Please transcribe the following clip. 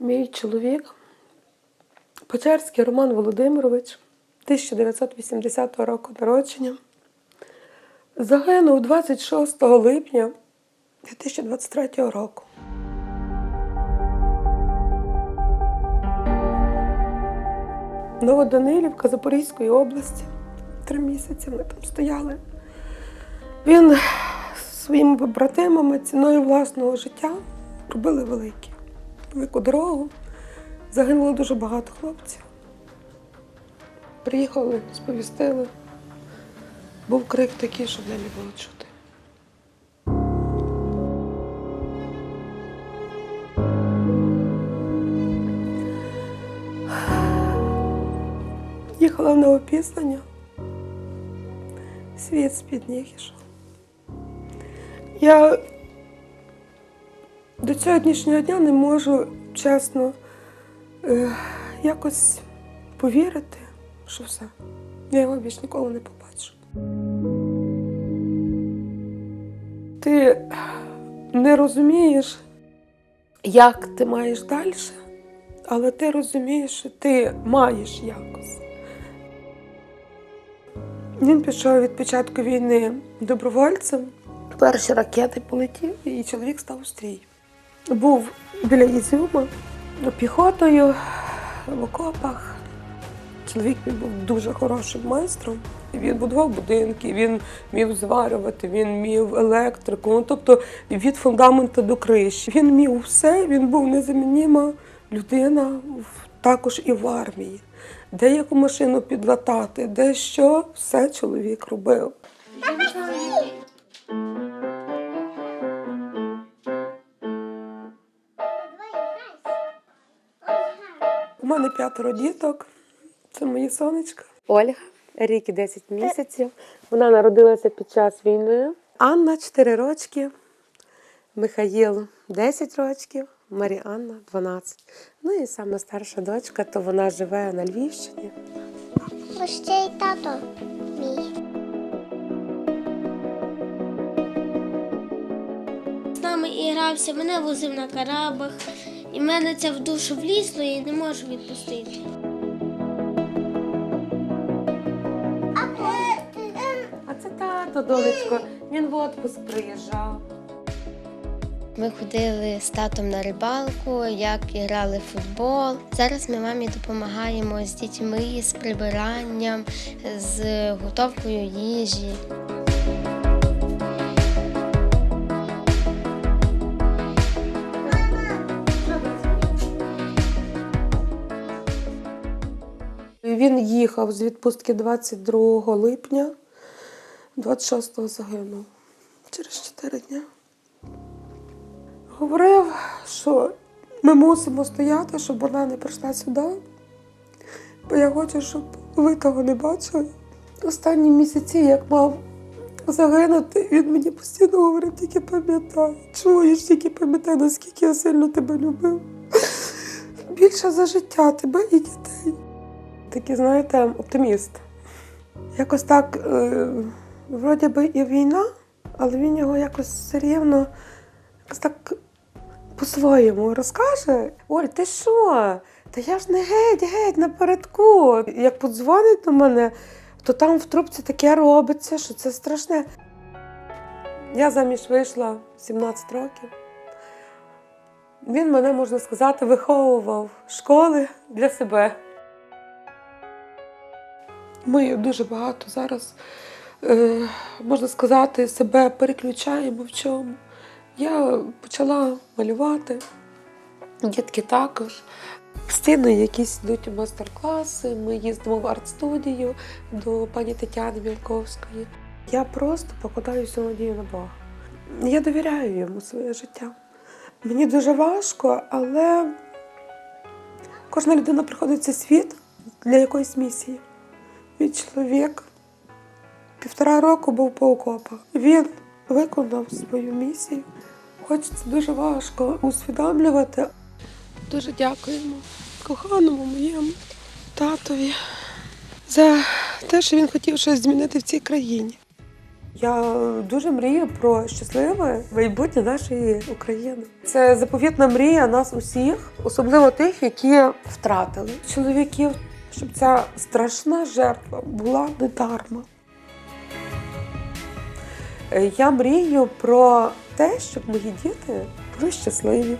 Мій чоловік Печерський Роман Володимирович, 1980 року народження, загинув 26 липня 2023 року. Новоданилівка Запорізької області. Три місяці ми там стояли. Він зі своїми побратимами ціною власного життя робили великі, велику дорогу. Загинуло дуже багато хлопців. Приїхали, сповістили. Був крик такий, що небі було чути. Їхала на опізнання. Світ з-під ніг ішов. Я до сьогоднішнього дня не можу чесно е, якось повірити, що все. Я його більш ніколи не побачу. Ти не розумієш, як ти маєш далі, але ти розумієш, що ти маєш якось. Він пішов від початку війни добровольцем. Перші ракети полетів, і чоловік став стрій. Був біля Ізюма піхотою в окопах. Чоловік він був дуже хорошим майстром. Він будував будинки, він міг зварювати, він міг електрику. Ну, тобто від фундаменту до криші. Він міг все, він був незамінима людина також і в армії. Де яку машину підлатати, де що, все чоловік робив. У мене п'ятеро діток. Це мої сонечка. Ольга, рік і 10 місяців. Вона народилася під час війни. Анна 4 рочки, Михаїл 10 років, Маріанна 12. Ну і саме старша дочка, то вона живе на Львівщині. Ось ще й тато мій. З нами і грався, мене возив на карабах, і мене це в душу влізло і не можу відпустити. А це тато, донечко. Він в отпуск приїжджав. Ми ходили з татом на рибалку, як і грали в футбол. Зараз ми мамі допомагаємо з дітьми, з прибиранням, з готовкою їжі. Він їхав з відпустки 22 липня, 26-го загинув. Через 4 дні. Говорив, що ми мусимо стояти, щоб вона не прийшла сюди. Бо я хочу, щоб ви того не бачили. Останні місяці, як мав загинути, він мені постійно говорив, тільки пам'ятай, чуєш, тільки пам'ятай, наскільки я сильно тебе любив. Більше за життя тебе і дітей такий, знаєте, оптиміст. Якось так, е, вроді би і війна, але він його якось все рівно якось так по-своєму розкаже. Оль, ти що? Та я ж не геть, геть напередку. Як подзвонить до мене, то там в трубці таке робиться, що це страшне. Я заміж вийшла 17 років. Він мене, можна сказати, виховував школи для себе. Ми дуже багато зараз, е, можна сказати, себе переключаємо в чому. Я почала малювати, дітки також. Постійно якісь йдуть майстер-класи, ми їздимо в арт-студію до пані Тетяни Мілковської. Я просто покладаю всю надію на Бога. Я довіряю йому своє життя. Мені дуже важко, але кожна людина приходить в цей світ для якоїсь місії. Мій чоловік півтора року був по окопах. Він виконав свою місію. Хоч це дуже важко усвідомлювати. Дуже дякуємо коханому моєму татові за те, що він хотів щось змінити в цій країні. Я дуже мрію про щасливе майбутнє нашої України. Це заповітна мрія нас усіх, особливо тих, які втратили чоловіків, щоб ця страшна жертва була не дарма. Е, Я мрію про те, щоб мої діти були щасливі,